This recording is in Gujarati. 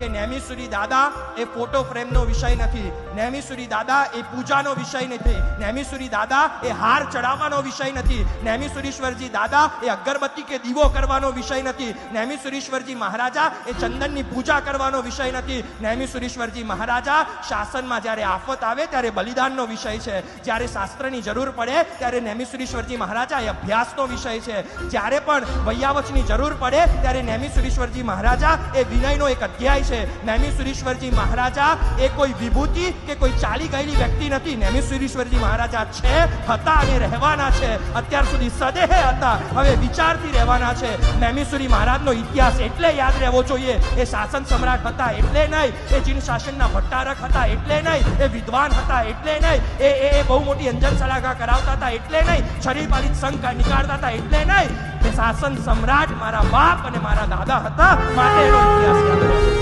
કે નેમિસુરી દાદા એ ફોટો ફ્રેમનો વિષય નથી. નેમિસુરી દાદા એ પૂજાનો વિષય નથી. નેમિસુરી દાદા એ હાર ચડાવવાનો વિષય નથી. નેમિસુરીશ્વરજી દાદા એ અગરબત્તી કે દીવો કરવાનો વિષય નથી. નેમિસુરીશ્વરજી મહારાજા એ ચંદનની પૂજા કરવાનો વિષય નથી. નેમિસુરીશ્વરજી મહારાજા શાસનમાં જ્યારે આફત આવે ત્યારે બલિદાનનો વિષય છે. જ્યારે શાસ્ત્રની જરૂર પડે ત્યારે નેમિસુરીશ્વરજી મહારાજા એ અભ્યાસનો વિષય છે. જ્યારે પણ વૈયાવચની જરૂર પડે ત્યારે નેમિસુરીશ્વરજી મહારાજા એ વિનયનો એક અધ્યાય છે. નેમિસુરીશ્વરજી મહારાજા, એ કોઈ વિભૂતિ કે કોઈ ચાલી ગયેલી વ્યક્તિ નથી. નેમિસુરીશ્વરજી મહારાજા છે, હતા અને રહેવાના છે. અત્યાર સુધી સદેહે હતા, હવે વિચારથી રહેવાના છે. નેમિસુરી મહારાજનો ઇતિહાસ એટલે યાદ રહેવો જોઈએ. એ શાસન સમ્રાટ હતા એટલે નહીં, એ જીન શાસનના ભટ્ટારક હતા એટલે નહીં, એ વિદ્વાન હતા એટલે નહીં, એ એ બહુ મોટી અંજન સલાહકાર કરાવતા હતા એટલે નહીં શરીર પાલિત સંઘ નીકાળતા હતા એટલે નહીં. શાસન સમ્રાટ મારા બાપ અને મારા દાદા હતા. માટે ઇતિહાસ